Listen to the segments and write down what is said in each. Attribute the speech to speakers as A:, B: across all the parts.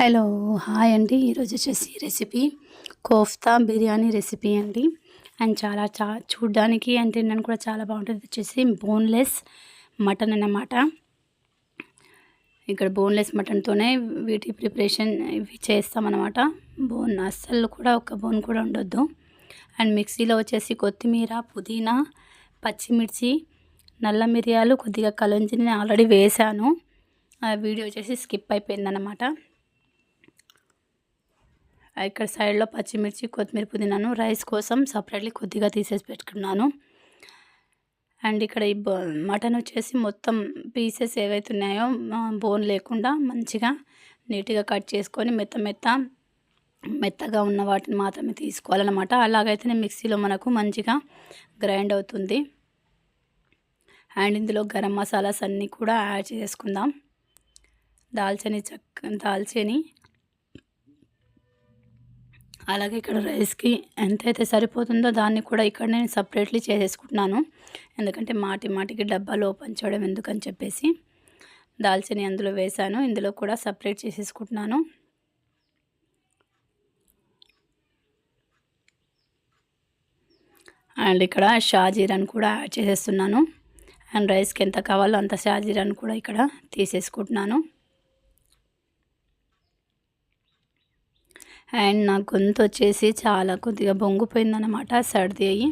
A: Hello hi అండి. ఈరోజు వచ్చేసి రెసిపీ కోఫ్తా బిర్యానీ రెసిపీ అండి. అండ్ చాలా చా చూడ్డానికి అండ్ తినడానికి కూడా చాలా బాగుంటుంది. వచ్చేసి బోన్లెస్ మటన్ అన్నమాట. ఇక్కడ బోన్లెస్ మటన్తోనే వీటి ప్రిపరేషన్ ఇవి చేస్తామన్నమాట. బోన్ అస్సలు కూడా ఒక బోన్ కూడా ఉండొద్దు. అండ్ మిక్సీలో వచ్చేసి కొత్తిమీర పుదీనా పచ్చిమిర్చి నల్ల మిరియాలు కొద్దిగా కలంజిని ఆల్రెడీ వేశాను ఆ వీడియో వచ్చేసి స్కిప్ అయిపోయిందన్నమాట. ఇక్కడ సైడ్లో పచ్చిమిర్చి కొత్తిమీర పుదీనాను రైస్ కోసం సపరేట్లీ కొద్దిగా తీసేసి పెట్టుకున్నాను. అండ్ ఇక్కడ ఈ మటన్ వచ్చేసి మొత్తం పీసెస్ ఏవైతే ఉన్నాయో బోన్ లేకుండా మంచిగా నీట్గా కట్ చేసుకొని మెత్త మెత్త మెత్తగా ఉన్న వాటిని మాత్రమే తీసుకోవాలన్నమాట. అలాగైతేనే మిక్సీలో మనకు మంచిగా గ్రైండ్ అవుతుంది. అండ్ ఇందులో గరం మసాలాస్ అన్నీ కూడా యాడ్ చేసుకుందాం. దాల్చని చక్క దాల్చని అలాగే ఇక్కడ రైస్కి ఎంతైతే సరిపోతుందో దాన్ని కూడా ఇక్కడ నేను సపరేట్లీ చేసేసుకుంటున్నాను. ఎందుకంటే మాటి మాటికి డబ్బాలు ఓపెన్ చేయడం ఎందుకని చెప్పేసి దాల్చిని అందులో వేశాను. ఇందులో కూడా సపరేట్ చేసేసుకుంటున్నాను. అండ్ ఇక్కడ షాజీరాని కూడా యాడ్ చేసేస్తున్నాను. అండ్ రైస్కి ఎంత కావాలో అంత షాజీరాని కూడా ఇక్కడ తీసేసుకుంటున్నాను. అండ్ నా గొంతు వచ్చేసి చాలా కొద్దిగా బొంగిపోయిందనమాట సర్ది అయ్యి.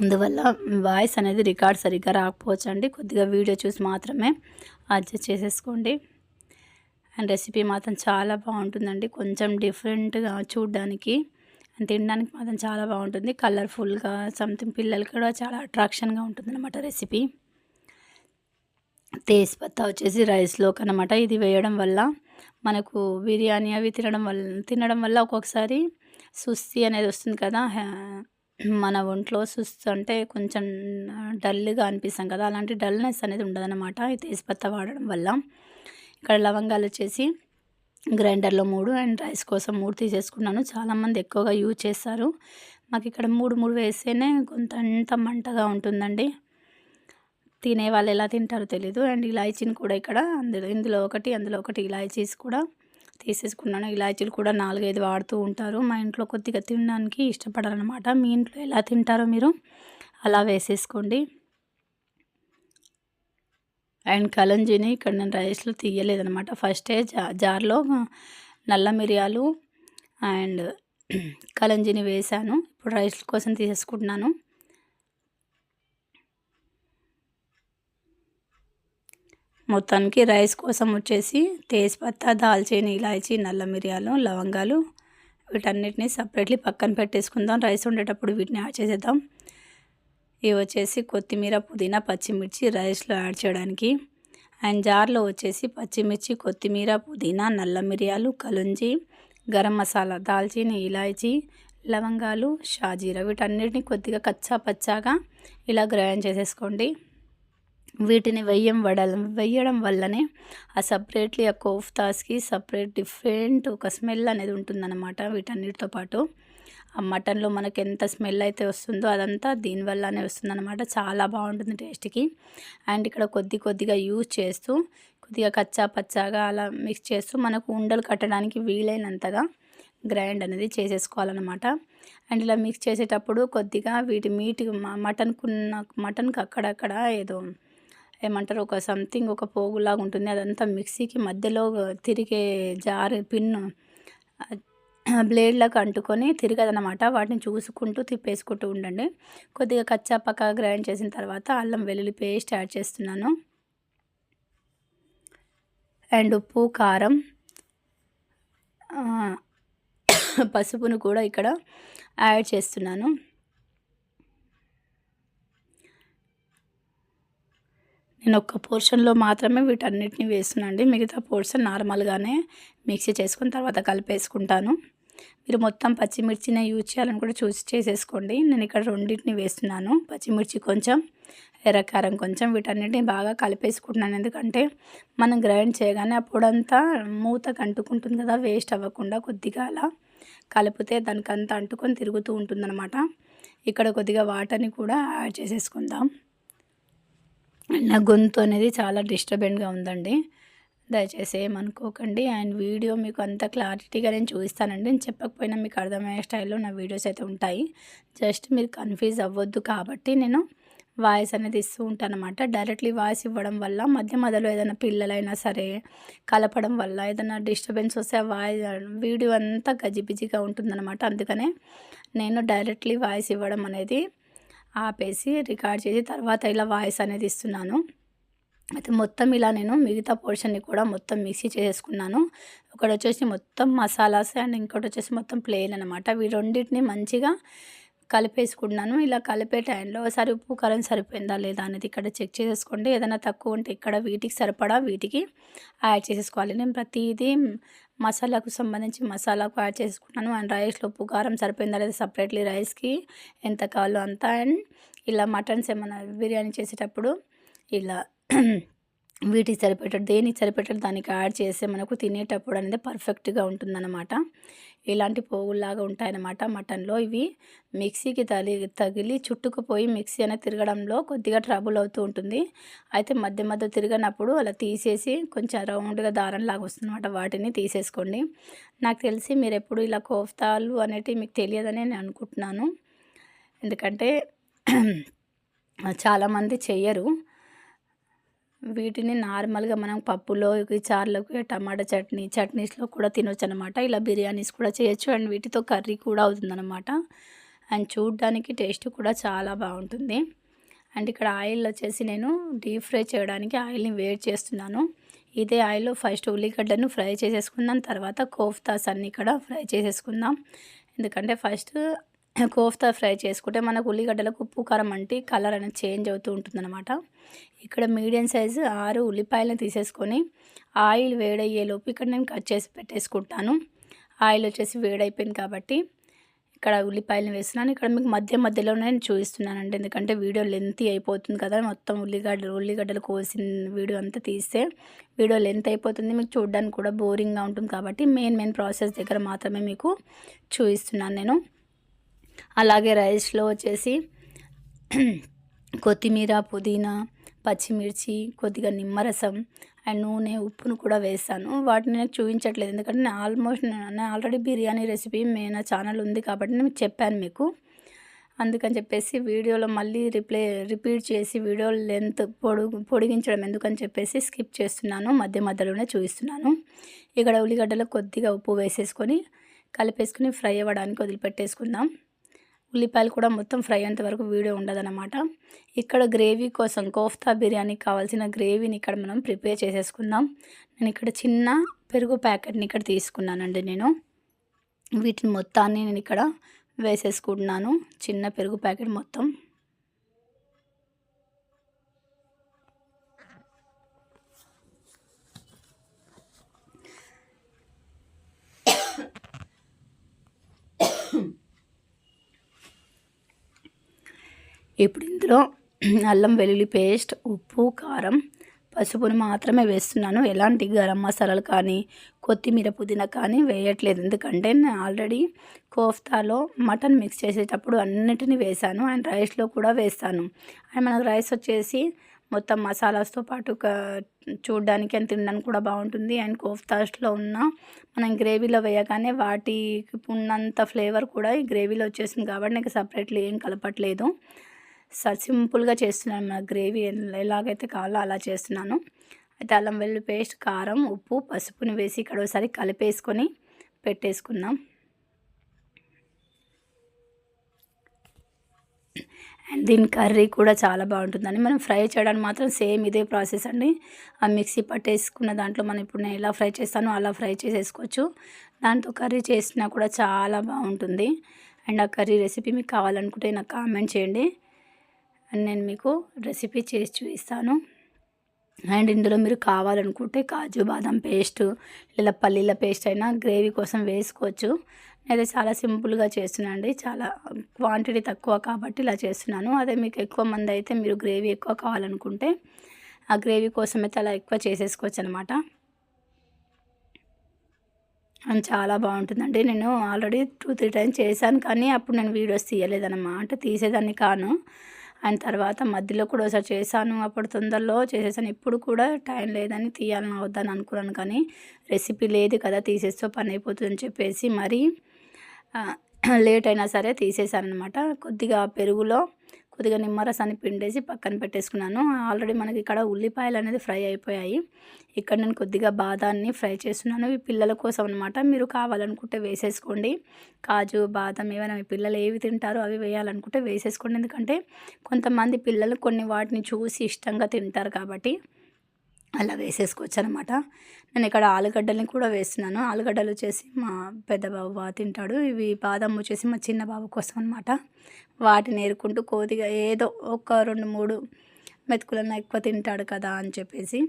A: అందువల్ల వాయిస్ అనేది రికార్డ్ సరిగ్గా రాకపోవచ్చు అండి కొద్దిగా వీడియో చూసి మాత్రమే అడ్జస్ట్ చేసేసుకోండి. అండ్ రెసిపీ మాత్రం చాలా బాగుంటుందండి. కొంచెం డిఫరెంట్గా చూడడానికి తినడానికి మాత్రం చాలా బాగుంటుంది. కలర్ఫుల్గా సంథింగ్ పిల్లలు కూడా చాలా అట్రాక్షన్గా ఉంటుంది అనమాట రెసిపీ. తేజ్పత్తా వచ్చేసి రైస్లోకి అనమాట ఇది వేయడం వల్ల మనకు బిర్యానీ అవి తినడం వల్ల తినడం వల్ల ఒక్కొక్కసారి సుస్తి అనేది వస్తుంది కదా. మన ఒంట్లో సుస్తు అంటే కొంచెం డల్గా అనిపిస్తాం కదా. అలాంటి డల్నెస్ అనేది ఉండదన్నమాట ఈ తేజ్పత్తా వాడడం వల్ల. ఇక్కడ లవంగాలు వచ్చేసి గ్రైండర్లో మూడు అండ్ రైస్ కోసం మూడు తీసేసుకున్నాను. చాలామంది ఎక్కువగా యూజ్ చేస్తారు. మాకు ఇక్కడ మూడు మూడు వేస్తేనే కొంత మంటగా ఉంటుందండి. తినే వాళ్ళు ఎలా తింటారో తెలీదు. అండ్ ఇలాచీని కూడా ఇక్కడ అందులో ఇందులో ఒకటి అందులో ఒకటి ఇలాచీస్ కూడా తీసేసుకున్నాను. ఇలాచీలు కూడా నాలుగైదు వాడుతూ ఉంటారు. మా ఇంట్లో కొద్దిగా తినడానికి ఇష్టపడాలన్నమాట మీ ఇంట్లో ఎలా తింటారో మీరు అలా వేసేసుకోండి. అండ్ కలంజీని ఇక్కడ నేను రైస్లో తీయలేదనమాట. ఫస్టే జా జార్లో నల్ల మిరియాలు అండ్ కలంజీని వేసాను. ఇప్పుడు రైస్ కోసం తీసేసుకుంటున్నాను. మొత్తానికి రైస్ కోసం వచ్చేసి తేజ్పత్తా దాల్చిన ఇలాచి నల్ల మిరియాలు లవంగాలు వీటన్నిటిని సపరేట్లీ పక్కన పెట్టేసుకుందాం. రైస్ ఉండేటప్పుడు వీటిని యాడ్ చేసేద్దాం. ఇవి వచ్చేసి కొత్తిమీర పుదీనా పచ్చిమిర్చి రైస్లో యాడ్ చేయడానికి. అండ్ జార్లో వచ్చేసి పచ్చిమిర్చి కొత్తిమీర పుదీనా నల్ల మిరియాలు కలుంజి గరం మసాలా దాల్చిని ఇలాచీ లవంగాలు షాజీరా వీటన్నిటిని కొద్దిగా కచ్చా పచ్చాగా ఇలా గ్రైండ్ చేసేసుకోండి. వీటిని వెయ్యం వడలం వెయ్యడం వల్లనే ఆ సపరేట్లీ ఆ కోఫ్తాస్కి సపరేట్ డిఫరెంట్ ఒక స్మెల్ అనేది ఉంటుందన్నమాట వీటన్నిటితో పాటు. ఆ మటన్లో మనకు ఎంత స్మెల్ అయితే వస్తుందో అదంతా దీనివల్లనే వస్తుందన్నమాట. చాలా బాగుంటుంది టేస్ట్కి. అండ్ ఇక్కడ కొద్ది కొద్దిగా యూజ్ చేస్తూ కొద్దిగా కచ్చా పచ్చాగా అలా మిక్స్ చేస్తూ మనకు ఉండలు కట్టడానికి వీలైనంతగా గ్రైండ్ అనేది చేసేసుకోవాలన్నమాట. అండ్ ఇలా మిక్స్ చేసేటప్పుడు కొద్దిగా వీటి మీట్ మటన్కున్న మటన్కి అక్కడక్కడ ఏదో ఏమంటారు ఒక సంథింగ్ ఒక పోగులాగా ఉంటుంది. అదంతా మిక్సీకి మధ్యలో తిరిగే జారు పిన్ను బ్లేడ్లకు అంటుకొని తిరగదనమాట వాటిని చూసుకుంటూ తిప్పేసుకుంటూ ఉండండి. కొద్దిగా కచ్చా పక్క గ్రైండ్ చేసిన తర్వాత అల్లం వెల్లుల్లి పేస్ట్ యాడ్ చేస్తున్నాను. అండ్ ఉప్పు కారం పసుపును కూడా ఇక్కడ యాడ్ చేస్తున్నాను. నేను ఒక్క పోర్షన్లో మాత్రమే వీటన్నిటిని వేస్తున్నాండి మిగతా పోర్షన్ నార్మల్గానే మిక్సీ చేసుకుని తర్వాత కలిపేసుకుంటాను. మీరు మొత్తం పచ్చిమిర్చినే యూజ్ చేయాలని కూడా చూసి చేసేసుకోండి. నేను ఇక్కడ రెండింటిని వేస్తున్నాను. పచ్చిమిర్చి కొంచెం ఎర్రకారం కొంచెం వీటన్నిటిని బాగా కలిపేసుకుంటున్నాను. ఎందుకంటే మనం గ్రైండ్ చేయగానే అప్పుడంతా మూత కంటుకుంటుంది కదా వేస్ట్ అవ్వకుండా కొద్దిగా అలా కలిపితే దానికంతా అంటుకొని తిరుగుతూ ఉంటుందన్నమాట. ఇక్కడ కొద్దిగా వాటర్ని కూడా యాడ్ చేసేసుకుందాం. నా గొంతు అనేది చాలా డిస్టర్బెంట్గా ఉందండి. దయచేసి ఏమనుకోకండి. అండ్ వీడియో మీకు అంత క్లారిటీగా నేను చూపిస్తానండి. నేను చెప్పకపోయినా మీకు అర్థమయ్యే స్టైల్లో నా వీడియోస్ అయితే ఉంటాయి. జస్ట్ మీరు కన్ఫ్యూజ్ అవ్వద్దు కాబట్టి నేను వాయిస్ అనేది ఇస్తూ ఉంటాను అనమాట డైరెక్ట్లీ వాయిస్ ఇవ్వడం వల్ల మధ్య మధ్యలో ఏదైనా పిల్లలైనా సరే కలపడం వల్ల ఏదైనా డిస్టర్బెన్స్ వస్తే వాయిస్ వీడియో అంతా గజిబిజిగా ఉంటుందన్నమాట. అందుకనే నేను డైరెక్ట్లీ వాయిస్ ఇవ్వడం అనేది ఆపేసి రికార్డ్ చేసి తర్వాత ఇలా వాయిస్ అనేది ఇస్తున్నాను. అయితే మొత్తం ఇలా నేను మిగతా పోర్షన్ని కూడా మొత్తం మిక్సీ చేసుకున్నాను. ఒకటి వచ్చేసి మొత్తం మసాలాస్ అండ్ ఇంకోటి వచ్చేసి మొత్తం ప్లేన్ అనమాట ఇవి రెండింటిని మంచిగా కలిపేసుకున్నాను ఇలా కలిపే టైంలో ఒకసారి ఉప్పు కారం సరిపోయిందా లేదా అనేది ఇక్కడ చెక్ చేసేసుకోండి. ఏదైనా తక్కువ ఉంటే ఇక్కడ వీటికి సరిపడా వీటికి యాడ్ చేసేసుకోవాలి. నేను ప్రతిదీ మసాలాకు సంబంధించి మసాలాకు యాడ్ చేసుకున్నాను అండ్ రైస్లో ఉప్పు కారం సరిపోయిందా లేదా సపరేట్లీ రైస్కి ఎంత కావాలో అంత. అండ్ ఇలా మటన్స్ ఏమైనా బిర్యానీ చేసేటప్పుడు ఇలా వీటికి సరిపెట్టడం దేనికి సరిపెట్టడం దానికి యాడ్ చేస్తే మనకు తినేటప్పుడు అనేది పర్ఫెక్ట్గా ఉంటుందన్నమాట. ఇలాంటి పోగుల్లాగా ఉంటాయన్నమాట మటన్లో. ఇవి మిక్సీకి తగి తగిలి చుట్టుకుపోయి మిక్సీ అనేది తిరగడంలో కొద్దిగా ట్రబుల్ అవుతూ ఉంటుంది. అయితే మధ్య మధ్య తిరగనప్పుడు అలా తీసేసి కొంచెం రౌండ్గా దారంలాగా వస్తుందన్నమాట వాటిని తీసేసుకోండి. నాకు తెలిసి మీరు ఎప్పుడు ఇలా కోఫ్తాలు అనేటివి మీకు తెలియదని నేను అనుకుంటున్నాను. ఎందుకంటే చాలామంది చెయ్యరు. వీటిని నార్మల్గా మనం పప్పులో చారులోకి టమాటా చట్నీ చట్నీస్లో కూడా తినొచ్చు అనమాట ఇలా బిర్యానీస్ కూడా చేయొచ్చు. అండ్ వీటితో కర్రీ కూడా అవుతుందనమాట. అండ్ చూడ్డానికి టేస్ట్ కూడా చాలా బాగుంటుంది. అండ్ ఇక్కడ ఆయిల్ వచ్చేసి నేను డీప్ ఫ్రై చేయడానికి ఆయిల్ని వేడి చేస్తున్నాను. ఇదే ఆయిల్లో ఫస్ట్ ఉల్లిగడ్డను ఫ్రై చేసేసుకుందాం. తర్వాత కోఫ్తాస్ అన్నీ ఇక్కడ ఫ్రై చేసేసుకుందాం. ఎందుకంటే ఫస్ట్ కోఫ్తా ఫ్రై చేసుకుంటే మనకు ఉల్లిగడ్డలకు ఉప్పు కారం అంటే కలర్ అనేది చేంజ్ అవుతూ ఉంటుందన్నమాట ఇక్కడ మీడియం సైజు ఆరు ఉల్లిపాయలను తీసేసుకొని ఆయిల్ వేడయ్యేలోపు ఇక్కడ నేను కట్ చేసి పెట్టేసుకుంటాను. ఆయిల్ వచ్చేసి వేడైపోయింది కాబట్టి ఇక్కడ ఉల్లిపాయలను వేస్తున్నాను. ఇక్కడ మీకు మధ్య మధ్యలో నేను చూపిస్తున్నాను అంటే ఎందుకంటే వీడియో లెంత్ అయిపోతుంది కదా మొత్తం ఉల్లిగడ్డలు ఉల్లిగడ్డలు కోసిన వీడియో అంతా తీస్తే వీడియో లెంత్ అయిపోతుంది. మీకు చూడడానికి కూడా బోరింగ్గా ఉంటుంది కాబట్టి మెయిన్ మెయిన్ ప్రాసెస్ దగ్గర మాత్రమే మీకు చూపిస్తున్నాను నేను. అలాగే రైస్లో వచ్చేసి కొత్తిమీర పుదీనా పచ్చిమిర్చి కొద్దిగా నిమ్మరసం అండ్ నూనె ఉప్పును కూడా వేస్తాను. వాటిని నాకు చూపించట్లేదు. ఎందుకంటే నేను ఆల్మోస్ట్ నేను ఆల్రెడీ బిర్యానీ రెసిపీ మే నా ఛానల్ ఉంది కాబట్టి నేను చెప్పాను మీకు. అందుకని చెప్పేసి వీడియోలో మళ్ళీ రిప్లే రిపీట్ చేసి వీడియో లెంత్ పొడుగు పొడిగించడం ఎందుకని చెప్పేసి స్కిప్ చేస్తున్నాను. మధ్య మధ్యలోనే చూపిస్తున్నాను. ఇక్కడ ఉల్లిగడ్డలో కొద్దిగా ఉప్పు వేసేసుకొని కలిపేసుకుని ఫ్రై అవ్వడానికి వదిలిపెట్టేసుకుందాం. ఉల్లిపాయలు కూడా మొత్తం ఫ్రై అయ్యేంత వరకు వీడియో ఉండదన్నమాట. ఇక్కడ గ్రేవీ కోసం కోఫ్తా బిర్యానీకి కావాల్సిన గ్రేవీని ఇక్కడ మనం ప్రిపేర్ చేసేసుకుందాం. నేను ఇక్కడ చిన్న పెరుగు ప్యాకెట్ని ఇక్కడ తీసుకున్నానండి నేను. వీటిని మొత్తాన్ని నేను ఇక్కడ వేసేసుకుంటున్నాను. చిన్న పెరుగు ప్యాకెట్ మొత్తం. ఇప్పుడు ఇందులో అల్లం వెల్లుల్లి పేస్ట్ ఉప్పు కారం పసుపును మాత్రమే వేస్తున్నాను. ఎలాంటి గరం మసాలాలు కానీ కొత్తిమీర పుదీనా కానీ వేయట్లేదు. ఎందుకంటే నేను ఆల్రెడీ కోఫ్తాలో మటన్ మిక్స్ చేసేటప్పుడు అన్నిటినీ వేసాను అండ్ రైస్లో కూడా వేస్తాను. అండ్ మనకు రైస్ వచ్చేసి మొత్తం మసాలాస్తో పాటు చూడడానికి అని తినడానికి కూడా బాగుంటుంది. అండ్ కోఫ్తాస్లో ఉన్న మనం గ్రేవీలో వేయగానే వాటికి ఉన్నంత ఫ్లేవర్ కూడా ఈ గ్రేవీలో వచ్చేసింది కాబట్టి నాకు సపరేట్లీ ఏం కలపట్లేదు. సింపుల్గా చేస్తున్నాను మన గ్రేవీ ఎలాగైతే కావాలో అలా చేస్తున్నాను. అయితే అల్లం వెల్లుల్లి పేస్ట్ కారం ఉప్పు పసుపుని వేసి ఇక్కడ ఒకసారి కలిపేసుకొని పెట్టేసుకున్నాం అండ్ దీని కర్రీ కూడా చాలా బాగుంటుందండి. మనం ఫ్రై చేయడానికి మాత్రం సేమ్ ఇదే ప్రాసెస్ అండి. ఆ మిక్సీ పట్టేసుకున్న దాంట్లో మనం ఇప్పుడు నేను ఎలా ఫ్రై చేస్తానో అలా ఫ్రై చేసేసుకోవచ్చు. దాంతో కర్రీ చేసినా కూడా చాలా బాగుంటుంది. అండ్ ఆ కర్రీ రెసిపీ మీకు కావాలనుకుంటే నాకు కామెంట్ చేయండి. అండ్ నేను మీకు రెసిపీ చేసి చూపిస్తాను. అండ్ ఇందులో మీరు కావాలనుకుంటే కాజు బాదం పేస్ట్ లేదా పల్లీల పేస్ట్ అయినా గ్రేవీ కోసం వేసుకోవచ్చు. నేనైతే చాలా సింపుల్గా చేస్తున్నానండి చాలా క్వాంటిటీ తక్కువ కాబట్టి ఇలా చేస్తున్నాను. అదే మీకు ఎక్కువ మంది అయితే మీరు గ్రేవీ ఎక్కువ కావాలనుకుంటే ఆ గ్రేవీ కోసం అయితే అలా ఎక్కువ చేసేసుకోవచ్చు అనమాట అండ్ చాలా బాగుంటుందండి. నేను ఆల్రెడీ టూ త్రీ టైమ్స్ చేశాను కానీ అప్పుడు నేను వీడియోస్ తీయలేదన్నమాట. తీసేదాన్ని కాను. అండ్ తర్వాత మధ్యలో కూడా ఒకసారి చేశాను అప్పుడు తొందరలో చేసేసాను. ఇప్పుడు కూడా టైం లేదని తీయాలని అవుద్దని అనుకున్నాను కానీ రెసిపీ లేదు కదా తీసేస్తే పని అయిపోతుందని చెప్పేసి మరి లేట్ అయినా సరే తీసేసాను అనమాట కొద్దిగా పెరుగులో కొద్దిగా నిమ్మరసాన్ని పిండేసి పక్కన పెట్టేసుకున్నాను. ఆల్రెడీ మనకి ఇక్కడ ఉల్లిపాయలు అనేది ఫ్రై అయిపోయాయి. ఇక్కడ నేను కొద్దిగా బాదాన్ని ఫ్రై చేస్తున్నాను. ఇవి పిల్లల కోసం అనమాట మీరు కావాలనుకుంటే వేసేసుకోండి. కాజు బాదం ఏమైనా మీ పిల్లలు ఏవి తింటారో అవి వేయాలనుకుంటే వేసేసుకోండి. ఎందుకంటే కొంతమంది పిల్లలు కొన్ని వాటిని చూసి ఇష్టంగా తింటారు కాబట్టి అలా వేసేసుకోవచ్చు అనమాట నేను ఇక్కడ ఆలుగడ్డల్ని కూడా వేస్తున్నాను. ఆలుగడ్డలు వచ్చేసి మా పెద్ద బాబు బాగా తింటాడు. ఇవి బాదం వచ్చేసి మా చిన్న బాబు కోసం అనమాట వాటిని ఏరుకుంటూ కొద్దిగా ఏదో ఒక రెండు మూడు మెతుకులన్నా ఎక్కువ తింటాడు కదా అని చెప్పేసి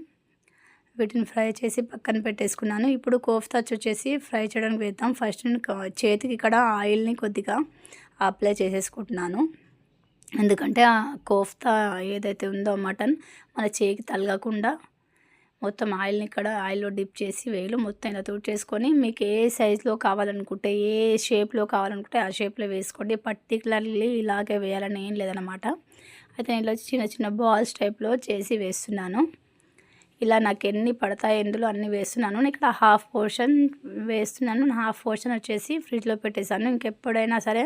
A: వీటిని ఫ్రై చేసి పక్కన పెట్టేసుకున్నాను. ఇప్పుడు కోఫ్తా వచ్చేసి ఫ్రై చేయడానికి వేద్దాం. ఫస్ట్ నేను చేతికి ఇక్కడ ఆయిల్ని కొద్దిగా అప్లై చేసేసుకుంటున్నాను. ఎందుకంటే ఆ కోఫ్తా ఏదైతే ఉందో మటన్ మన చేయికి తలగకుండా మొత్తం ఆయిల్ని ఇక్కడ ఆయిల్లో డిప్ చేసి వేలు మొత్తం ఇలా తోడు చేసుకొని మీకు ఏ సైజులో కావాలనుకుంటే ఏ షేప్లో కావాలనుకుంటే ఆ షేప్లో వేసుకోండి. పర్టికులర్లీ ఇలాగే వేయాలని ఏం లేదనమాట అయితే నేను చిన్న చిన్న బాల్స్ టైప్లో చేసి వేస్తున్నాను. ఇలా నాకు ఎన్ని పడతాయి ఎందులో అన్ని వేస్తున్నాను. నేను ఇక్కడ హాఫ్ పోర్షన్ వేస్తున్నాను. హాఫ్ పోర్షన్ వచ్చేసి ఫ్రిడ్జ్లో పెట్టేశాను. ఇంకెప్పుడైనా సరే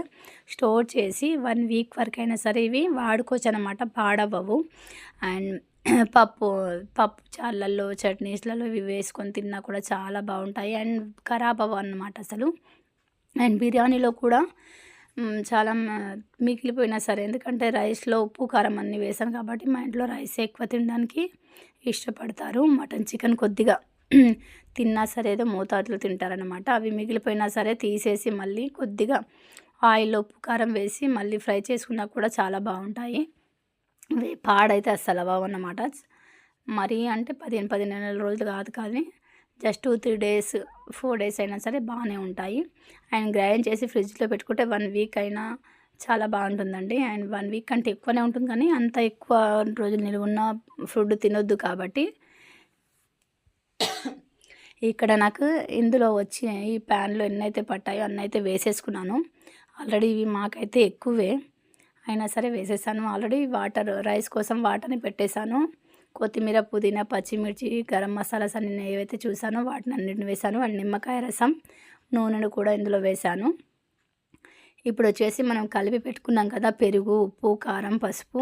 A: స్టోర్ చేసి వన్ వీక్ వరకు అయినా సరే ఇవి వాడుకోవచ్చు అనమాట పాడవ్వవు. అండ్ పప్పు పప్పు చాళ్ళల్లో చట్నీస్లలో ఇవి వేసుకొని తిన్నా కూడా చాలా బాగుంటాయి. అండ్ ఖరాబ్ అవ్వ అన్నమాట అసలు. అండ్ బిర్యానీలో కూడా చాలా మిగిలిపోయినా సరే. ఎందుకంటే రైస్లో ఉప్పు కారం అన్నీ వేసాను కాబట్టి మా ఇంట్లో రైస్ ఎక్కువ తినడానికి ఇష్టపడతారు. మటన్ చికెన్ కొద్దిగా తిన్నా సరే ఏదో మోతాదులో తింటారనమాట అవి మిగిలిపోయినా సరే తీసేసి మళ్ళీ కొద్దిగా ఆయిల్ ఉప్పు కారం వేసి మళ్ళీ ఫ్రై చేసుకున్నా కూడా చాలా బాగుంటాయి. పాడైతే అస్సలు బాగున్నమాట మరీ అంటే పదిహేను పదిహేను రోజులు కాదు కానీ just two three days four days అయినా సరే బాగానే ఉంటాయి. అండ్ గ్రైండ్ చేసి ఫ్రిడ్జ్లో పెట్టుకుంటే వన్ వీక్ అయినా చాలా బాగుంటుందండి. అండ్ వన్ వీక్ అంటే ఎక్కువనే ఉంటుంది కానీ అంత ఎక్కువ రోజులు నిలువున్న ఫుడ్ తినొద్దు కాబట్టి ఇక్కడ నాకు ఇందులో వచ్చి ఈ ప్యాన్లో ఎన్నైతే పట్టాయో అన్నైతే వేసేసుకున్నాను. ఆల్రెడీ ఇవి మాకైతే ఎక్కువే. అయినా సరే వేసేసాను. ఆల్రెడీ వాటర్ రైస్ కోసం వాటర్ని పెట్టేశాను. కొత్తిమీర పుదీనా పచ్చిమిర్చి గరం మసాలాస్ అన్ని ఏవైతే చూసానో వాటిని అన్నింటిని వేసాను అండ్ నిమ్మకాయ రసం నూనెను కూడా ఇందులో వేశాను. ఇప్పుడు వచ్చేసి మనం కలిపి పెట్టుకున్నాం కదా పెరుగు ఉప్పు కారం పసుపు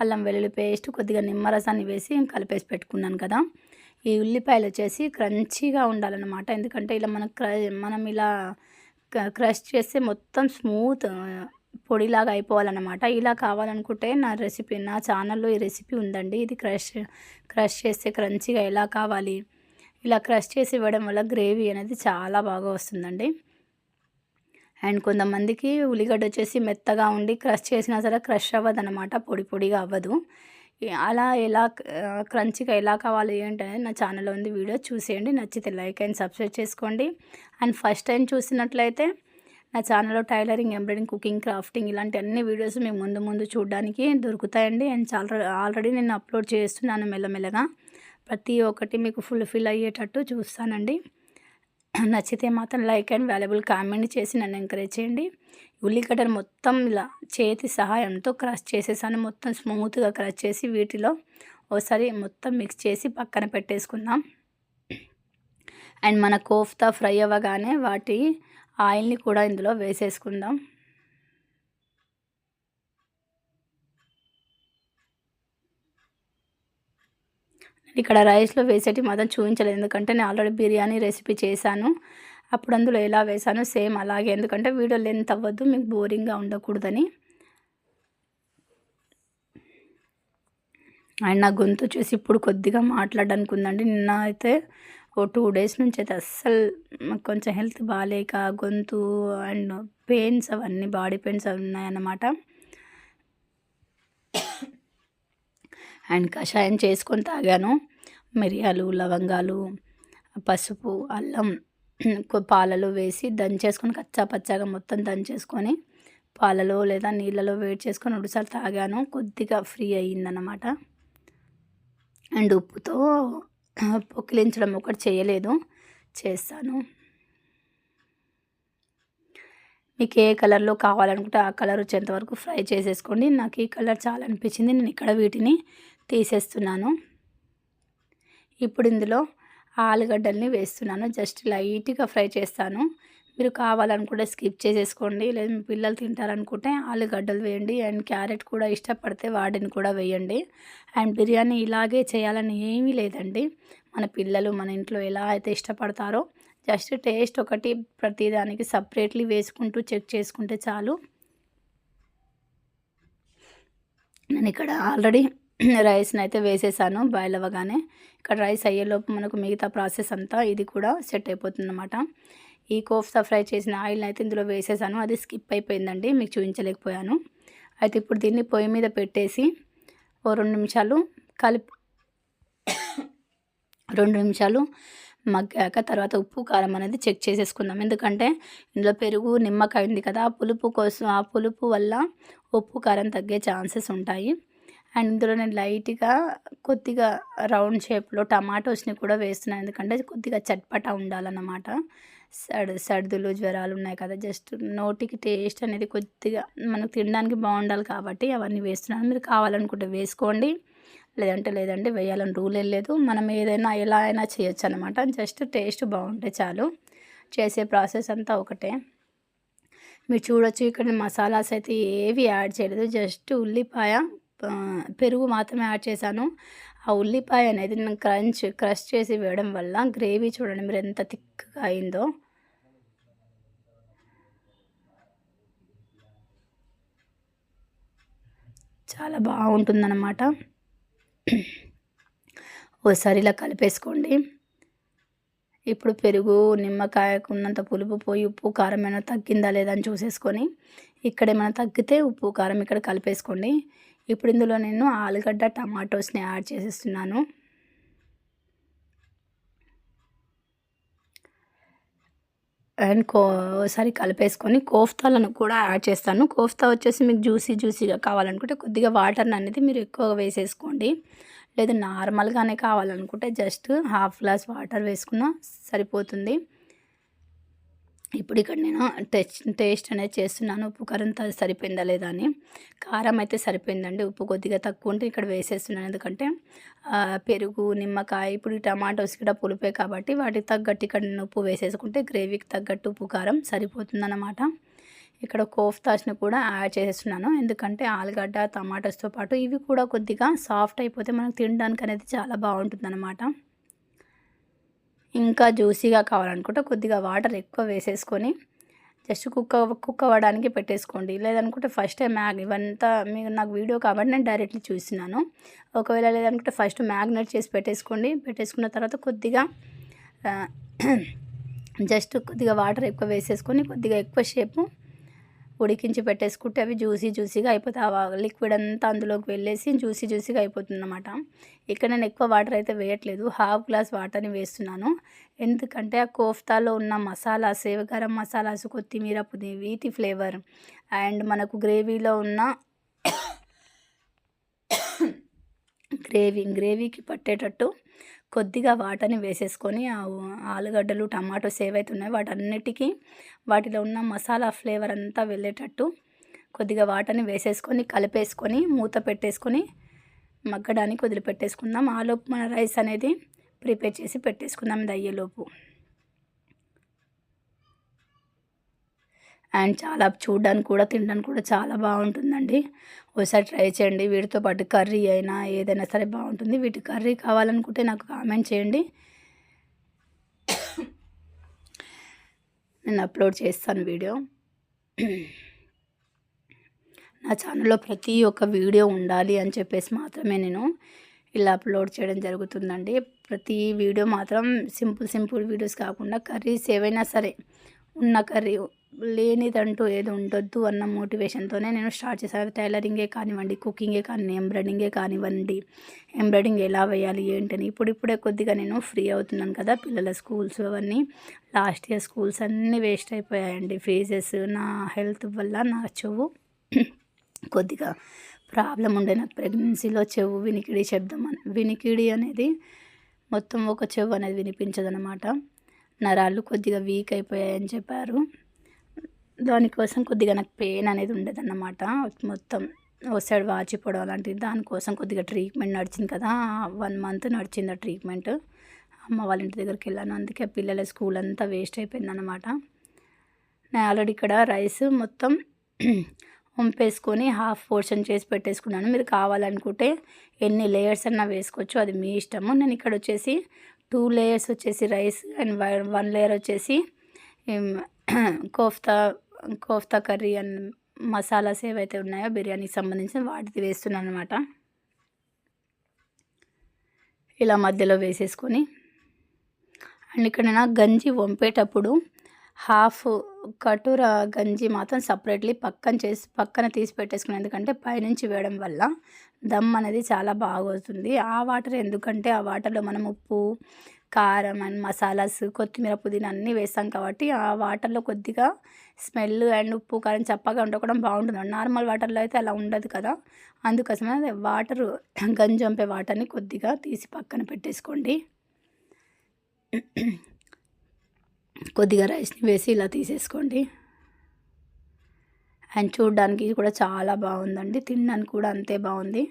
A: అల్లం వెల్లుల్లి పేస్ట్ కొద్దిగా నిమ్మరసాన్ని వేసి కలిపేసి పెట్టుకున్నాను కదా. ఈ ఉల్లిపాయలు వచ్చేసి క్రంచీగా ఉండాలన్నమాట. ఎందుకంటే ఇలా మనం క్ర మనం ఇలా క్రష్ చేస్తే మొత్తం స్మూత్ పొడిలాగా అయిపోవాలన్నమాట. ఇలా కావాలనుకుంటే నా రెసిపీ నా ఛానల్లో ఈ రెసిపీ ఉందండి. ఇది క్రష్ క్రష్ చేస్తే క్రంచిగా ఎలా కావాలి? ఇలా క్రష్ చేసి ఇవ్వడం వల్ల గ్రేవీ అనేది చాలా బాగా వస్తుందండి. అండ్ కొంతమందికి ఉల్లిగడ్డ వచ్చేసి మెత్తగా ఉండి క్రష్ చేసినా సరే క్రష్ అవ్వదు అనమాట పొడి పొడిగా అవ్వదు. అలా ఎలా క్రంచిగా ఎలా కావాలి ఏంటనేది నా ఛానల్లో ఉంది వీడియో. చూసేయండి. నచ్చితే లైక్ అండ్ సబ్స్క్రైబ్ చేసుకోండి. అండ్ ఫస్ట్ టైం చూసినట్లయితే నా ఛానల్లో టైలరింగ్ ఎంబ్రాయిడింగ్ కుకింగ్ క్రాఫ్టింగ్ ఇలాంటి అన్ని వీడియోస్ మేము ముందు ముందు చూడడానికి దొరుకుతాయండి. అండ్ చాలా ఆల్రెడీ నేను అప్లోడ్ చేస్తున్నాను మెల్లమెల్లగా. ప్రతి ఒక్కటి మీకు ఫుల్ఫిల్ అయ్యేటట్టు చూస్తానండి. నచ్చితే మాత్రం లైక్ అండ్ వాల్యుబుల్ కామెంట్ చేసి నన్ను ఎంకరేజ్ చేయండి. ఉల్లిగడ్డను మొత్తం ఇలా చేతి సహాయంతో క్రష్ చేసేసాను. మొత్తం స్మూత్గా క్రష్ చేసి వీటిలో ఒకసారి మొత్తం మిక్స్ చేసి పక్కన పెట్టేసుకుందాం. అండ్ మన కోఫ్తా ఫ్రై అవ్వగానే వాటి ఆయిల్ని కూడా ఇందులో వేసేసుకుందాం. ఇక్కడ రైస్లో వేసేటి మాత్రం చూపించలేదు. ఎందుకంటే నేను ఆల్రెడీ బిర్యానీ రెసిపీ చేశాను. అప్పుడు అందులో ఎలా వేసాను సేమ్ అలాగే. ఎందుకంటే వీడియో లెంత్ అవ్వద్దు మీకు బోరింగ్గా ఉండకూడదని. అండ్ నా గొంతు చూసి ఇప్పుడు కొద్దిగా మాట్లాడడానికి ఉందండి నిన్న అయితే ఓ టూ డేస్ నుంచి అయితే అస్సలు కొంచెం హెల్త్ బాగాలేక గొంతు అండ్ పెయిన్స్ అవన్నీ బాడీ పెయిన్స్ అవి ఉన్నాయన్నమాట. అండ్ కషాయం చేసుకొని తాగాను. మిరియాలు లవంగాలు పసుపు అల్లం పాలలో వేసి దంచేసుకొని కచ్చా పచ్చాగా మొత్తం దంచేసుకొని పాలలో లేదా నీళ్ళలో వేడి చేసుకొని ఒకసారి తాగాను. కొద్దిగా ఫ్రీ అయ్యిందన్నమాట. అండ్ ఉప్పుతో పొక్కిలించడం ఒకటి చేయలేదు. చేస్తాను. మీకు ఏ కలర్లో కావాలనుకుంటే ఆ కలర్ వచ్చేంత వరకు ఫ్రై చేసేసుకోండి. నాకు ఈ కలర్ చాలా అనిపించింది నేను ఇక్కడ వీటిని తీసేస్తున్నాను. ఇప్పుడు ఇందులో ఆలుగడ్డల్ని వేస్తున్నాను. జస్ట్ లైట్గా ఫ్రై చేస్తాను. మీరు కావాలనుకుంటే స్కిప్ చేసేసుకోండి. లేదా మీ పిల్లలు తింటారనుకుంటే ఆలుగడ్డలు వేయండి. అండ్ క్యారెట్ కూడా ఇష్టపడితే వాటిని కూడా వేయండి. అండ్ బిర్యానీ ఇలాగే చేయాలని ఏమీ లేదండి. మన పిల్లలు మన ఇంట్లో ఎలా అయితే ఇష్టపడతారో జస్ట్ టేస్ట్ ఒకటి ప్రతిదానికి సపరేట్లీ వేసుకుంటూ చెక్ చేసుకుంటే చాలు. నేను ఇక్కడ ఆల్రెడీ రైస్ని అయితే వేసేసాను. బాయిల్ అవ్వగానే ఇక్కడ రైస్ అయ్యేలోపు మనకు మిగతా ప్రాసెస్ అంతా ఇది కూడా సెట్ అయిపోతుంది అన్నమాట ఈ కోఫ్తా ఫ్రై చేసిన ఆయిల్ని అయితే ఇందులో వేసేసాను. అది స్కిప్ అయిపోయిందండి మీకు చూపించలేకపోయాను. అయితే ఇప్పుడు దీన్ని పొయ్యి మీద పెట్టేసి ఓ రెండు నిమిషాలు కలిపి రెండు నిమిషాలు మగ్గాక తర్వాత ఉప్పు కారం అనేది చెక్ చేసేసుకుందాం. ఎందుకంటే ఇందులో పెరుగు నిమ్మకాయ ఉంది కదా ఆ పులుపు కోసం ఆ పులుపు వల్ల ఉప్పు కారం తగ్గే ఛాన్సెస్ ఉంటాయి. అండ్ ఇందులో నేను లైట్గా కొద్దిగా రౌండ్ షేప్లో టమాటోస్ని కూడా వేస్తున్నాను. ఎందుకంటే కొద్దిగా చట్పటా ఉండాలన్నమాట. సర్ సర్దులు జ్వరాలు ఉన్నాయి కదా జస్ట్ నోటికి టేస్ట్ అనేది కొద్దిగా మనకు తినడానికి బాగుండాలి కాబట్టి అవన్నీ వేస్తున్నాను. మీరు కావాలనుకుంటే వేసుకోండి లేదంటే లేదంటే వేయాలని రూల్ లేదు. మనం ఏదైనా ఎలా అయినా చేయొచ్చు అనమాట జస్ట్ టేస్ట్ బాగుంటే చాలు. చేసే ప్రాసెస్ అంతా ఒకటే. మీరు చూడొచ్చు ఇక్కడ మసాలాస్ అయితే ఏవి యాడ్ చేయలేదు. జస్ట్ ఉల్లిపాయ పెరుగు మాత్రమే యాడ్ చేశాను. ఆ ఉల్లిపాయ అనేది నేను క్రంచ్ క్రష్ చేసి వేయడం వల్ల గ్రేవీ చూడండి మీరు ఎంత థిక్గా అయిందో. చాలా బాగుంటుందన్నమాట. ఓసారి ఇలా కలిపేసుకోండి. ఇప్పుడు పెరుగు నిమ్మకాయకు ఉన్నంత పులుపు పోయి ఉప్పు కారం ఏమైనా తగ్గిందా లేదా అని చూసేసుకొని ఇక్కడ ఏమైనా తగ్గితే ఉప్పు కారం ఇక్కడ కలిపేసుకోండి. ఇప్పుడు ఇందులో నేను ఆలుగడ్డ టమాటోస్ని యాడ్ చేసేస్తున్నాను. అండ్ కో ఒకసారి కలిపేసుకొని కోఫ్తాలను కూడా యాడ్ చేస్తాను. కోఫ్తా వచ్చేసి మీకు జ్యూసీ జ్యూసీగా కావాలనుకుంటే కొద్దిగా వాటర్ని అనేది మీరు ఎక్కువగా వేసేసుకోండి. లేదు నార్మల్గానే కావాలనుకుంటే జస్ట్ హాఫ్ గ్లాస్ వాటర్ వేసుకున్నా సరిపోతుంది. ఇప్పుడు ఇక్కడ నేను టెస్ట్ టేస్ట్ అనేది చేస్తున్నాను. ఉప్పు కారం సరిపోయిందా లేదా అని. కారం అయితే సరిపోయిందండి. ఉప్పు కొద్దిగా తక్కువ ఉంటే ఇక్కడ వేసేస్తున్నాను. ఎందుకంటే పెరుగు నిమ్మకాయ ఇప్పుడు టమాటోస్ కూడా పులిపే కాబట్టి వాటికి తగ్గట్టు ఇక్కడ నేను ఉప్పు వేసేసుకుంటే గ్రేవీకి తగ్గట్టు ఉప్పు కారం సరిపోతుందన్నమాట. ఇక్కడ కోఫ్తాస్ని కూడా యాడ్ చేసేస్తున్నాను. ఎందుకంటే ఆలుగడ్డ టమాటోస్తో పాటు ఇవి కూడా కొద్దిగా సాఫ్ట్ అయిపోతే మనకు తినడానికి అనేది చాలా బాగుంటుంది ఇంకా జ్యూసీగా కావాలనుకుంటే కొద్దిగా వాటర్ ఎక్కువ వేసేసుకొని జస్ట్ కుక్క కుక్క అవ్వడానికి పెట్టేసుకోండి. లేదనుకుంటే ఫస్ట్ మ్యాగ్ ఇవంతా మీకు నాకు వీడియో కాబట్టి నేను డైరెక్ట్లీ చూసినాను ఒకవేళ లేదనుకుంటే ఫస్ట్ మ్యాగ్నెట్ చేసి పెట్టేసుకోండి. పెట్టేసుకున్న తర్వాత కొద్దిగా జస్ట్ కొద్దిగా వాటర్ ఎక్కువ వేసేసుకొని కొద్దిగా ఎక్కువ షేపు ఉడికించి పెట్టేసుకుంటే అవి జ్యూసీ జ్యూసీగా అయిపోతాయి. ఆ లిక్విడ్ అంతా అందులోకి వెళ్ళేసి జ్యూసీ జ్యూసీగా అయిపోతుందన్నమాట. ఇక్కడ నేను ఎక్కువ వాటర్ అయితే వేయట్లేదు. హాఫ్ గ్లాస్ వాటర్ని వేస్తున్నాను. ఎందుకంటే ఆ కోఫ్తాలో ఉన్న మసాలాస్ గరం మసాలాస్ కొత్తిమీర పుది వీటి ఫ్లేవర్ అండ్ మనకు గ్రేవీలో ఉన్న గ్రేవీ గ్రేవీకి పట్టేటట్టు కొద్దిగా వాటర్ని వేసేసుకొని ఆ ఆలుగడ్డలు టమాటోస్ ఏవైతే ఉన్నాయో వాటన్నిటికీ వాటిలో ఉన్న మసాలా ఫ్లేవర్ అంతా వెళ్ళేటట్టు కొద్దిగా వాటర్ని వేసేసుకొని కలిపేసుకొని మూత పెట్టేసుకొని మగ్గడానికి వదిలిపెట్టేసుకుందాం. ఆలోపు మన రైస్ అనేది ప్రిపేర్ చేసి పెట్టేసుకుందాం ఇది అయ్యేలోపు అండ్ చాలా చూడడానికి కూడా తినడానికి కూడా చాలా బాగుంటుందండి. ఒకసారి ట్రై చేయండి. వీటితో పాటు కర్రీ అయినా ఏదైనా సరే బాగుంటుంది. వీటి కర్రీ కావాలనుకుంటే నాకు కామెంట్ చేయండి. నేను అప్లోడ్ చేస్తాను వీడియో. నా ఛానల్లో ప్రతి ఒక్క వీడియో ఉండాలి అని చెప్పేసి మాత్రమే నేను ఇలా అప్లోడ్ చేయడం జరుగుతుందండి. ప్రతి వీడియో మాత్రం సింపుల్ సింపుల్ వీడియోస్ కాకుండా కర్రీస్ ఏవైనా సరే ఉన్న కర్రీ లేనిదంటూ ఏది ఉండొద్దు అన్న మోటివేషన్తోనే నేను స్టార్ట్ చేశాను. టైలరింగే కానివ్వండి కుకింగే కానీ ఎంబ్రాయిడింగే కానివ్వండి. ఎంబ్రాయిడింగ్ ఎలా వేయాలి ఏంటని ఇప్పుడిప్పుడే కొద్దిగా నేను ఫ్రీ అవుతున్నాను కదా పిల్లల స్కూల్స్ అవన్నీ. లాస్ట్ ఇయర్ స్కూల్స్ అన్నీ వేస్ట్ అయిపోయాయండి. ఫీజెస్ నా హెల్త్ వల్ల నా చెవు కొద్దిగా ప్రాబ్లం ఉండే. నాకు ప్రెగ్నెన్సీలో చెవు వినికిడి శబ్దం వినికిడి అనేది మొత్తం ఒక చెవు అనేది వినిపించదనమాట నరాలు కొద్దిగా వీక్ అయిపోయాయని చెప్పారు. దానికోసం కొద్దిగా నాకు పెయిన్ అనేది ఉండేదన్నమాట. మొత్తం ఓ సైడ్ వాచిపోవడం అలాంటిది దానికోసం కొద్దిగా ట్రీట్మెంట్ నడిచింది కదా వన్ మంత్ నడిచింది ఆ ట్రీట్మెంట్. అమ్మ వాళ్ళ ఇంటి దగ్గరికి వెళ్ళాను. అందుకే పిల్లల స్కూల్ అంతా వేస్ట్ అయిపోయింది అనమాట నేను ఆల్రెడీ ఇక్కడ రైస్ మొత్తం వంపేసుకొని హాఫ్ పోర్షన్ చేసి పెట్టేసుకున్నాను. మీరు కావాలనుకుంటే ఎన్ని లేయర్స్ అన్నా వేసుకోవచ్చు. అది మీ ఇష్టము. నేను ఇక్కడ వచ్చేసి టూ లేయర్స్ వచ్చేసి రైస్ అండ్ వన్ లేయర్ వచ్చేసి కోఫ్తా కోఫ్తా కర్రీ అండ్ మసాలాస్ ఏవైతే ఉన్నాయో బిర్యానీకి సంబంధించిన వాటికి వేస్తున్నాను అనమాట ఇలా మధ్యలో వేసేసుకొని అండ్ ఇక్కడ నేను గంజి వంపేటప్పుడు హాఫ్ కటూర గంజి మాత్రం సపరేట్లీ పక్కన చేసి పక్కన తీసి పెట్టేసుకుని ఎందుకంటే పైనుంచి వేయడం వల్ల దమ్ అనేది చాలా బాగా అవుతుంది ఆ వాటర్ ఎందుకంటే ఆ వాటర్లో మనం ఉప్పు కారం అండ్ మసాలాస్ కొత్తిమీర పుదీనా అన్నీ వేస్తాం కాబట్టి ఆ వాటర్లో కొద్దిగా స్మెల్ అండ్ ఉప్పు కారం చప్పగా ఉండకూడదు బాగుంటుంది. నార్మల్ వాటర్లో అయితే అలా ఉండదు కదా. అందుకోసమే వాటర్ గంజంపే వాటర్ని కొద్దిగా తీసి పక్కన పెట్టేసుకోండి. కొద్దిగా రైస్ని వేసి ఇలా తీసేసుకోండి. అండ్ చూడడానికి కూడా చాలా బాగుందండి. తినడానికి కూడా అంతే బాగుంది.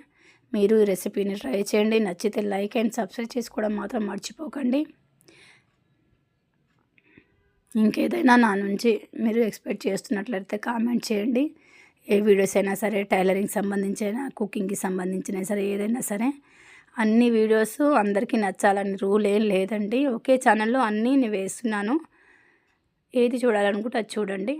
A: మీరు ఈ రెసిపీని ట్రై చేయండి. నచ్చితే లైక్ అండ్ సబ్స్క్రైబ్ చేసుకోవడం మాత్రం మర్చిపోకండి. ఇంకేదైనా నా నుంచి మీరు ఎక్స్పెక్ట్ చేస్తున్నట్లయితే కామెంట్ చేయండి. ఏ వీడియోస్ అయినా సరే టైలరింగ్ సంబంధించిన కుకింగ్కి సంబంధించిన సరే ఏదైనా సరే అన్ని వీడియోస్ అందరికీ నచ్చాలని రూల్ ఏం లేదండి. ఒకే ఛానల్లో అన్నీ నేను వేస్తున్నాను. ఏది చూడాలనుకుంటే అది చూడండి.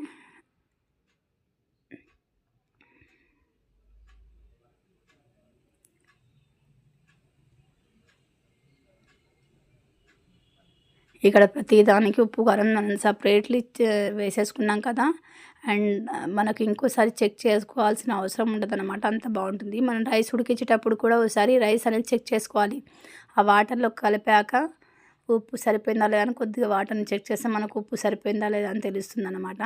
A: ఇక్కడ ప్రతిదానికి ఉప్పు కారం మనం సపరేట్లీ వేసేసుకున్నాం కదా. అండ్ మనకు ఇంకోసారి చెక్ చేసుకోవాల్సిన అవసరం ఉండదు అనమాట అంత బాగుంటుంది. మనం రైస్ ఉడికించేటప్పుడు కూడా ఒకసారి రైస్ అనేది చెక్ చేసుకోవాలి. ఆ వాటర్లో కలిపాక ఉప్పు సరిపోయిందా లేదా అని కొద్దిగా వాటర్ని చెక్ చేస్తే మనకు ఉప్పు సరిపోయిందా లేదా అని తెలుస్తుంది అనమాట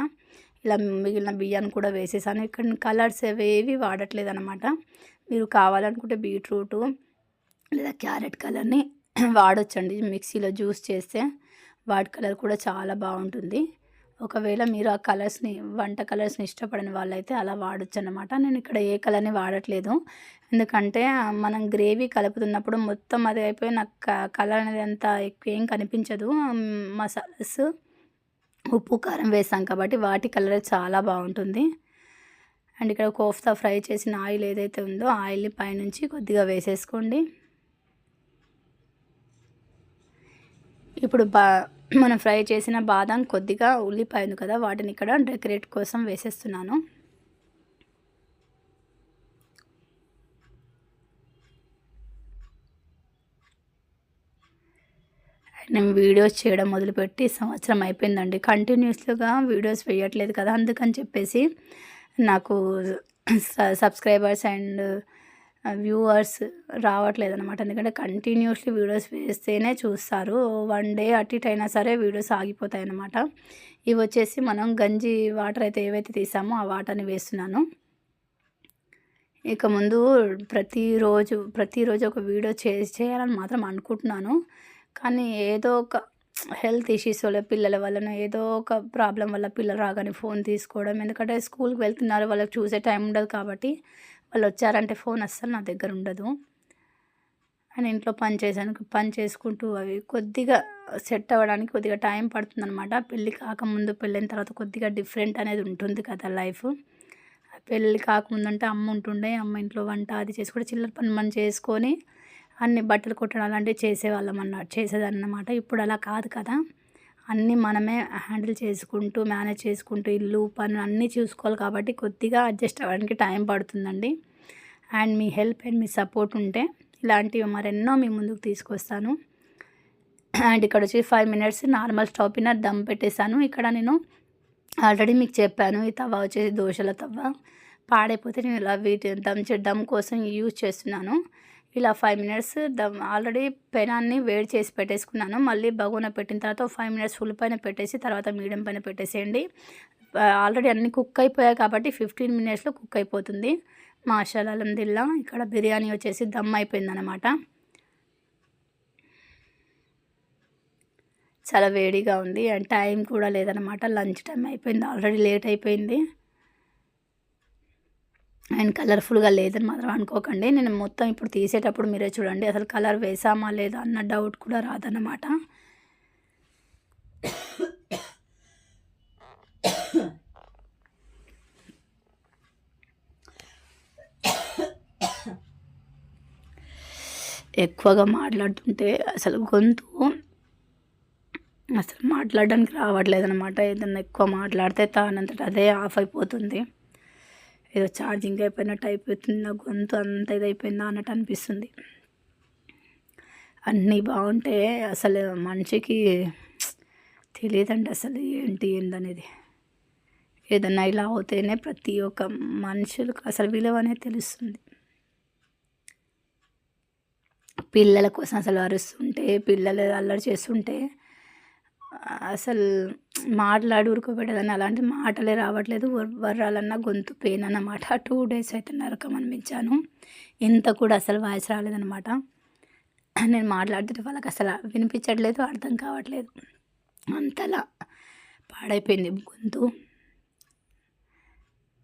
A: ఇలా మిగిలిన బియ్యాన్ని కూడా వేసేసాను. ఇక్కడ కలర్స్ ఏవి వాడట్లేదు అనమాట మీరు కావాలనుకుంటే బీట్రూటు లేదా క్యారెట్ కలర్ని వాడొచ్చండి. మిక్సీలో జ్యూస్ చేస్తే వాటి కలర్ కూడా చాలా బాగుంటుంది. ఒకవేళ మీరు ఆ కలర్స్ని వంట కలర్స్ని ఇష్టపడని వాళ్ళైతే అలా వాడచ్చు అనమాట నేను ఇక్కడ ఏ కలర్ని వాడట్లేదు. ఎందుకంటే మనం గ్రేవీ కలుపుతున్నప్పుడు మొత్తం అది అయిపోయి నాకు కలర్ అనేది అంత ఎక్కువ ఏం కనిపించదు. మసాలాస్ ఉప్పు కారం వేసాం కాబట్టి వాటి కలర్ చాలా బాగుంటుంది. అండ్ ఇక్కడ కోఫ్తా ఫ్రై చేసిన ఆయిల్ ఏదైతే ఉందో ఆయిల్ని పైనుంచి కొద్దిగా వేసేసుకోండి. ఇప్పుడు బా మనం ఫ్రై చేసిన బాదం కొద్దిగా ఉల్లిపాయ ఉంది కదా వాటిని ఇక్కడ డెకరేట్ కోసం వేసేస్తున్నాను. నేను వీడియోస్ చేయడం మొదలుపెట్టి సంవత్సరం అయిపోయిందండి. కంటిన్యూస్గా వీడియోస్ వేయట్లేదు కదా అందుకని చెప్పేసి నాకు సబ్స్క్రైబర్స్ అండ్ వ్యూవర్స్ రావట్లేదు అనమాట ఎందుకంటే కంటిన్యూస్లీ వీడియోస్ వేస్తేనే చూస్తారు. వన్ డే అటు ఇటు అయినా సరే వీడియోస్ ఆగిపోతాయి అన్నమాట ఇవి వచ్చేసి మనం గంజి వాటర్ అయితే ఏవైతే తీసామో ఆ వాటర్ని వేస్తున్నాను. ఇక ముందు ప్రతిరోజు ప్రతిరోజు ఒక వీడియో చే చేయాలని మాత్రం అనుకుంటున్నాను. కానీ ఏదో ఒక హెల్త్ ఇష్యూస్ వల్ల పిల్లల వలన ఏదో ఒక ప్రాబ్లం వల్ల పిల్లలు రాగానే ఫోన్ తీసుకోవడం. ఎందుకంటే స్కూల్కి వెళ్తున్నారు వాళ్ళకి చూసే టైం ఉండదు కాబట్టి వాళ్ళు వచ్చారంటే ఫోన్ అస్సలు నా దగ్గర ఉండదు. అండ్ ఇంట్లో పని చేశాను. పని చేసుకుంటూ అవి కొద్దిగా సెట్ అవ్వడానికి కొద్దిగా టైం పడుతుందనమాట పెళ్ళి కాకముందు పెళ్ళైన తర్వాత కొద్దిగా డిఫరెంట్ అనేది ఉంటుంది కదా లైఫ్. పెళ్ళి కాకముందు అంటే అమ్మ ఉంటుండే అమ్మ ఇంట్లో వంట అది చేసుకుంటే చిల్లర పని మనం చేసుకొని అన్ని బట్టలు కుట్టడం అలాంటివి చేసేవాళ్ళం అన్నమాట చేసేదన్నమాట. ఇప్పుడు అలా కాదు కదా. అన్నీ మనమే హ్యాండిల్ చేసుకుంటూ మేనేజ్ చేసుకుంటూ ఇల్లు పనులు అన్నీ చూసుకోవాలి కాబట్టి కొద్దిగా అడ్జస్ట్ అవ్వడానికి టైం పడుతుందండి. అండ్ మీ హెల్ప్ అండ్ మీ సపోర్ట్ ఉంటే ఇలాంటివి మరెన్నో మీ ముందుకు తీసుకొస్తాను. అండ్ ఇక్కడ వచ్చి ఫైవ్ మినిట్స్ నార్మల్ స్టవ్ పైన దమ్ పెట్టేశాను. ఇక్కడ నేను ఆల్రెడీ మీకు చెప్పాను ఈ తవ్వ వచ్చేసి దోశల తవ్వ. పాడైపోతే నేను ఇలా వీటి దమ్ దమ్ కోసం యూజ్ చేస్తున్నాను. ఇలా ఫైవ్ మినిట్స్ దమ్ ఆల్రెడీ పెనాన్ని వేడి చేసి పెట్టేసుకున్నాను. మళ్ళీ బగోన పెట్టిన తర్వాత ఫైవ్ మినిట్స్ ఫుల్ పైన పెట్టేసి తర్వాత మీడియం పైన పెట్టేసేయండి. ఆల్రెడీ అన్నీ కుక్ అయిపోయాయి కాబట్టి ఫిఫ్టీన్ మినిట్స్లో కుక్ అయిపోతుంది. మాషాల్ అలందిల్లా ఇక్కడ బిర్యానీ వచ్చేసి దమ్ అయిపోయింది అనమాట చాలా వేడిగా ఉంది. అండ్ టైం కూడా లేదనమాట లంచ్ టైం అయిపోయింది. ఆల్రెడీ లేట్ అయిపోయింది. అండ్ కలర్ఫుల్గా లేదని మాత్రం అనుకోకండి. నేను మొత్తం ఇప్పుడు తీసేటప్పుడు మీరే చూడండి. అసలు కలర్ వేసామా లేదా అన్న డౌట్ కూడా రాదన్నమాట. ఎక్కువగా మాట్లాడుతుంటే అసలు గొంతు అసలు మాట్లాడడానికి రావట్లేదు అనమాట ఏదన్నా ఎక్కువ మాట్లాడితే తానంతట అదే ఆఫ్ అయిపోతుంది. ఏదో ఛార్జింగ్ అయిపోయినట్టు అయిపోతుంది. నా గొంతు అంత ఇదైపోయిందా అన్నట్టు అనిపిస్తుంది. అన్నీ బాగుంటే అసలు మనిషికి తెలియదండి అసలు ఏంటి ఏందనేది. ఏదన్నా ఇలా అవుతేనే ప్రతి ఒక్క మనుషులకు అసలు విలువ అనేది తెలుస్తుంది. పిల్లల కోసం అసలు అరుస్తుంటే పిల్లలు అల్లరి చేస్తుంటే అసలు మాట్లాడి ఉరుకోబెట్టదని అలాంటి మాటలే రావట్లేదు. వర్రాలన్న గొంతు పెయిన్ అన్నమాట. టూ డేస్ అయితే నరకం అనిపించాను. ఇంత కూడా అసలు వాయిస్ రాలేదనమాట నేను మాట్లాడుతుంటే వాళ్ళకి అసలు వినిపించట్లేదు అర్థం కావట్లేదు. అంతలా పాడైపోయింది గొంతు.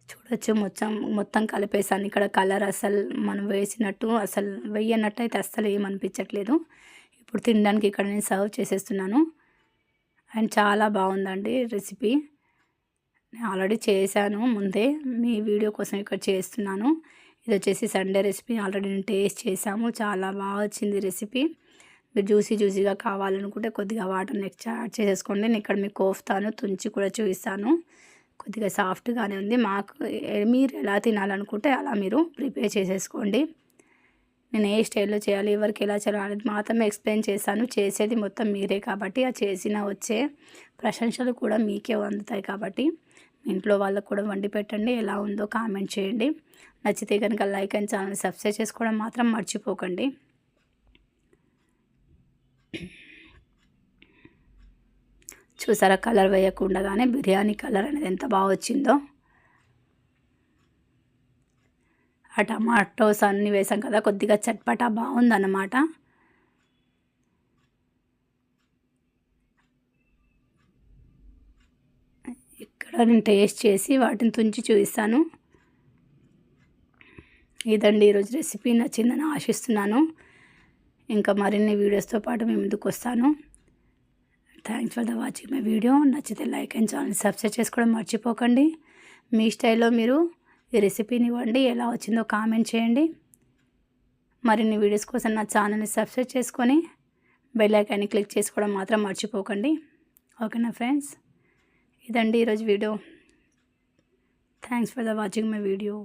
A: చూడొచ్చు మొత్తం మొత్తం కలిపేసాను ఇక్కడ కలర్ అసలు మనం వేసినట్టు అసలు వెయ్యనట్టు అయితే అస్సలు ఏమనిపించట్లేదు. ఇప్పుడు తినడానికి ఇక్కడ నేను సర్వ్ చేసేస్తున్నాను. అండ్ చాలా బాగుందండి రెసిపీ. నేను ఆల్రెడీ చేశాను ముందే మీ వీడియో కోసం ఇక్కడ చేస్తున్నాను. ఇది వచ్చేసి సండే రెసిపీ. ఆల్రెడీ నేను టేస్ట్ చేసాము చాలా బాగా వచ్చింది రెసిపీ. మీరు జ్యూసీ జ్యూసీగా కావాలనుకుంటే కొద్దిగా వాటర్ నెక్స్ట్ యాడ్ చేసేసుకోండి. నేను ఇక్కడ మీకు కోఫ్తాను తుంచి కూడా చూపిస్తాను. కొద్దిగా సాఫ్ట్గానే ఉంది. మాకు మీరు ఎలా తినాలనుకుంటే అలా మీరు ప్రిపేర్ చేసేసుకోండి. నేను ఏ స్టైల్లో చేయాలి ఎవరికి ఎలా చేయాలి అనేది మాత్రమే ఎక్స్ప్లెయిన్ చేశాను. చేసేది మొత్తం మీరే కాబట్టి ఆ చేసిన వచ్చే ప్రశంసలు కూడా మీకే అందుతాయి కాబట్టి మీ ఇంట్లో వాళ్ళకు కూడా వండి పెట్టండి. ఎలా ఉందో కామెంట్ చేయండి. నచ్చితే కనుక లైక్ అండ్ ఛానల్ సబ్స్క్రైబ్ చేసుకోవడం మాత్రం మర్చిపోకండి. చూసారా కలర్ వేయకుండానే బిర్యానీ కలర్ అనేది ఎంత బాగా వచ్చిందో. ఆ టమాటోస్ అన్నీ వేసాం కదా కొద్దిగా చట్పటా బాగుందన్నమాట. ఇక్కడ నేను టేస్ట్ చేసి వాటిని తుంచి చూపిస్తాను. ఇదండి ఈరోజు రెసిపీ నచ్చిందని ఆశిస్తున్నాను. ఇంకా మరిన్ని వీడియోస్తో పాటు మేము ముందుకు వస్తాను. Thanks for the watching my video నచ్చితే లైక్ అండ్ ఛానల్ సబ్స్క్రైబ్ చేసుకోవడం మర్చిపోకండి. మీ స్టైల్లో మీరు ఈ రెసిపీని ఇవ్వండి. ఎలా వచ్చిందో కామెంట్ చేయండి. మరిన్ని వీడియోస్ కోసం నా ఛానల్ని సబ్స్క్రైబ్ చేసుకొని బెల్ ఐకాన్ని క్లిక్ చేసుకోవడం మాత్రం మర్చిపోకండి. ఓకేనా ఫ్రెండ్స్ ఇదండి ఈరోజు video thanks for the watching my video